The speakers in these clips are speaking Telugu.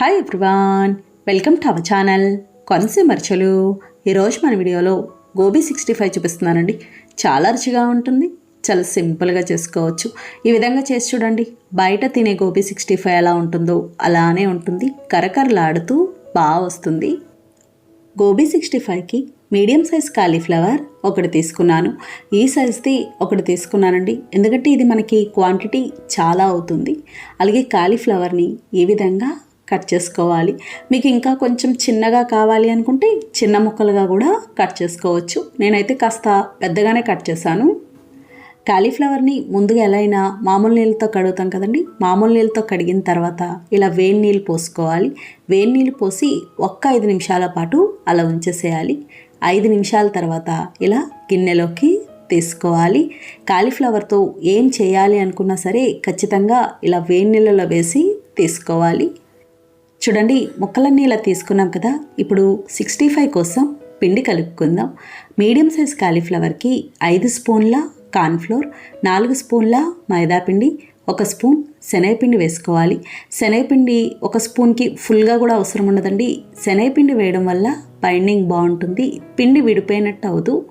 Hi everyone welcome to our channel కొనసీమర్చలు ఈరోజు మన వీడియోలో గోబీ సిక్స్టీ ఫైవ్ చూపిస్తున్నానండి. చాలా రుచిగా ఉంటుంది చాలా సింపుల్గా చేసుకోవచ్చు. ఈ విధంగా చేసి చూడండి. బయట తినే గోబీ సిక్స్టీ ఫైవ్ ఎలా ఉంటుందో అలానే ఉంటుంది. కరకరలాడుతూ బాగా వస్తుంది. గోబీ సిక్స్టీ ఫైవ్కి మీడియం సైజ్ కాలీఫ్లవర్ ఒకటి తీసుకున్నాను. ఈ సైజ్ది ఒకటి తీసుకున్నానండి. ఎందుకంటే ఇది మనకి క్వాంటిటీ చాలా అవుతుంది. అలాగే కాలీఫ్లవర్ని ఈ విధంగా కట్ చేసుకోవాలి. మీకు ఇంకా కొంచెం చిన్నగా కావాలి అనుకుంటే చిన్న ముక్కలుగా కూడా కట్ చేసుకోవచ్చు. నేనైతే కాస్త పెద్దగానే కట్ చేశాను. కాలీఫ్లవర్ని ముందుగా ఎలా అయినా మామూలు నీళ్ళతో కడుగుతాం కదండి. మామూలు నీళ్ళతో కడిగిన తర్వాత ఇలా వేడి నీళ్ళు పోసుకోవాలి. వేడి నీళ్ళు పోసి ఒక్క ఐదు నిమిషాల పాటు అలా ఉంచేసేయాలి. ఐదు నిమిషాల తర్వాత ఇలా గిన్నెలోకి తీసుకోవాలి. కాలీఫ్లవర్తో ఏం చేయాలి అనుకున్నా సరే ఖచ్చితంగా ఇలా వేడి నీళ్ళలో వేసి తీసుకోవాలి. చూడండి ముక్కలన్నీ ఇలా తీసుకున్నాం కదా. ఇప్పుడు సిక్స్టీ ఫైవ్ కోసం పిండి కలుపుకుందాం. మీడియం సైజ్ కాలీఫ్లవర్కి ఐదు స్పూన్ల కార్న్ఫ్లోర్ నాలుగు స్పూన్ల మైదాపిండి ఒక స్పూన్ శనగపిండి వేసుకోవాలి. శనగపిండి ఒక స్పూన్కి ఫుల్గా కూడా అవసరం ఉండదండి. శనగపిండి వేయడం వల్ల బైండింగ్ బాగుంటుంది పిండి విడిపోయినట్టు అవదు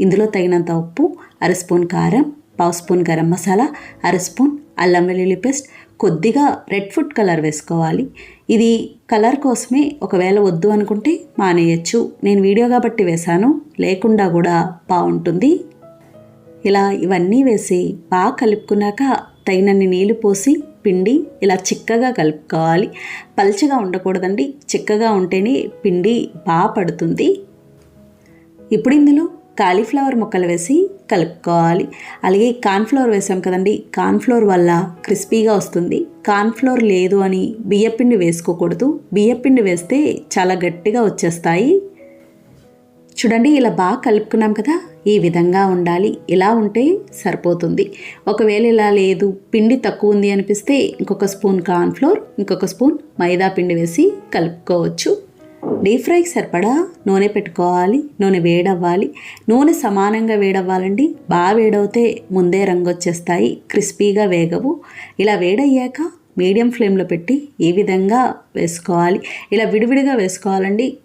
ఇందులో తగినంత ఉప్పు అర స్పూన్ కారం పావు స్పూన్ గరం మసాలా అర స్పూన్ అల్లం వెల్లుల్లి పేస్ట్ కొద్దిగా రెడ్ ఫుడ్ కలర్ వేసుకోవాలి. ఇది కలర్ కోసమే ఒకవేళ వద్దు అనుకుంటే మానేయచ్చు. నేను వీడియో కాబట్టి వేశాను. లేకుండా కూడా బాగుంటుంది. ఇలా ఇవన్నీ వేసి బాగా కలుపుకున్నాక తగినన్ని నీళ్ళు పోసి పిండి ఇలా చిక్కగా కలుపుకోవాలి. పల్చగా ఉండకూడదండి. చిక్కగా ఉంటేనే పిండి బాగా పడుతుంది. ఇప్పుడు ఇందులో కాలీఫ్లవర్ ముక్కలు వేసి కలుపుకోవాలి. అలాగే కార్న్ఫ్లోర్ వేసాం కదండి కార్న్ఫ్లోర్ వల్ల క్రిస్పీగా వస్తుంది. కార్న్ఫ్లోర్ లేదు అని బియ్యపిండి వేసుకోకూడదు. బియ్యపిండి వేస్తే చాలా గట్టిగా వచ్చేస్తాయి. చూడండి ఇలా బాగా కలుపుకున్నాం కదా ఈ విధంగా ఉండాలి. ఇలా ఉంటే సరిపోతుంది. ఒకవేళ ఇలా లేదు పిండి తక్కువ ఉంది అనిపిస్తే ఇంకొక స్పూన్ కార్న్ఫ్లోర్ ఇంకొక స్పూన్ మైదా పిండి వేసి కలుపుకోవచ్చు. డీప్ ఫ్రైకి సరిపడా నూనె పెట్టుకోవాలి నూనె వేడవ్వాలి. నూనె సమానంగా వేడవ్వాలండి. బాగా వేడవుతే ముందే రంగు వచ్చేస్తాయి క్రిస్పీగా వేగవు. ఇలా వేడయ్యాక మీడియం ఫ్లేమ్లో పెట్టి ఈ విధంగా వేసుకోవాలి. ఇలా విడివిడిగా వేసుకోవాలండి.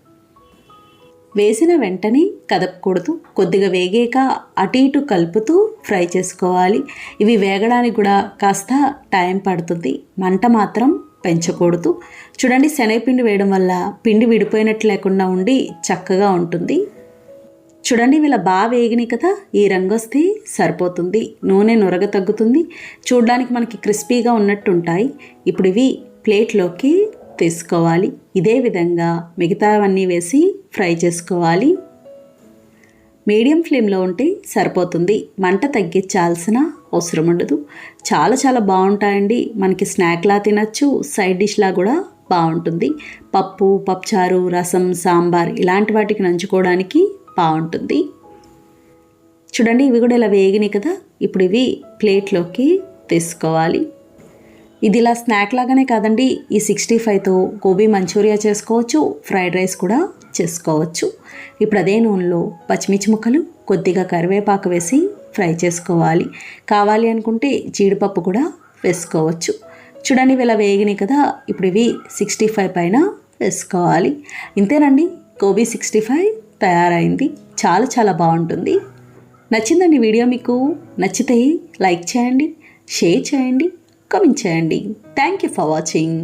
వేసిన వెంటనే కదపకూడదు. కొద్దిగా వేగాక అటు ఇటు కలుపుతూ ఫ్రై చేసుకోవాలి. ఇవి వేగడానికి కూడా కాస్త టైం పడుతుంది. మంట మాత్రం పెంచకూడదు. చూడండి శనగపిండి వేయడం వల్ల పిండి విడిపోయినట్టు లేకుండా ఉండి చక్కగా ఉంటుంది. చూడండి వీళ్ళ బాగా వేగినాయి కదా ఈ రంగు వస్తే సరిపోతుంది. నూనె నొరగ తగ్గుతుంది. చూడడానికి మనకి క్రిస్పీగా ఉన్నట్టు ఉంటాయి. ఇప్పుడు ఇవి ప్లేట్లోకి తీసుకోవాలి. ఇదే విధంగా మిగతావన్నీ వేసి ఫ్రై చేసుకోవాలి. మీడియం ఫ్లేమ్లో ఉంటే సరిపోతుంది. మంట తగ్గించాల్సిన అవసరం ఉండదు. చాలా చాలా బాగుంటాయండి. మనకి స్నాక్లా తినచ్చు. సైడ్ డిష్లా కూడా బాగుంటుంది. పప్పు పప్పుచారు రసం సాంబార్ ఇలాంటి వాటికి నంచుకోవడానికి బాగుంటుంది. చూడండి ఇవి కూడా ఇలా వేగినాయి కదా. ఇప్పుడు ఇవి ప్లేట్లోకి తీసుకోవాలి. ఇది ఇలా స్నాక్ లాగానే కాదండి. ఈ సిక్స్టీ ఫైవ్తో గోబీ మంచూరియా చేసుకోవచ్చు. ఫ్రైడ్ రైస్ కూడా చేసుకోవచ్చు. ఇప్పుడు అదే నూనెలో పచ్చిమిర్చి ముక్కలు కొద్దిగా కరివేపాకు వేసి ఫ్రై చేసుకోవాలి. కావాలి అనుకుంటే జీడిపప్పు కూడా వేసుకోవచ్చు. చూడండి ఇలా వేగినాయి కదా ఇప్పుడు ఇవి సిక్స్టీ ఫైవ్ పైన వేసుకోవాలి. ఇంతేనండి గోబీ సిక్స్టీ ఫైవ్ తయారైంది. చాలా చాలా బాగుంటుంది. నచ్చిందండి వీడియో మీకు? నచ్చితే లైక్ చేయండి షేర్ చేయండి కామెంట్ చేయండి. Thank you for watching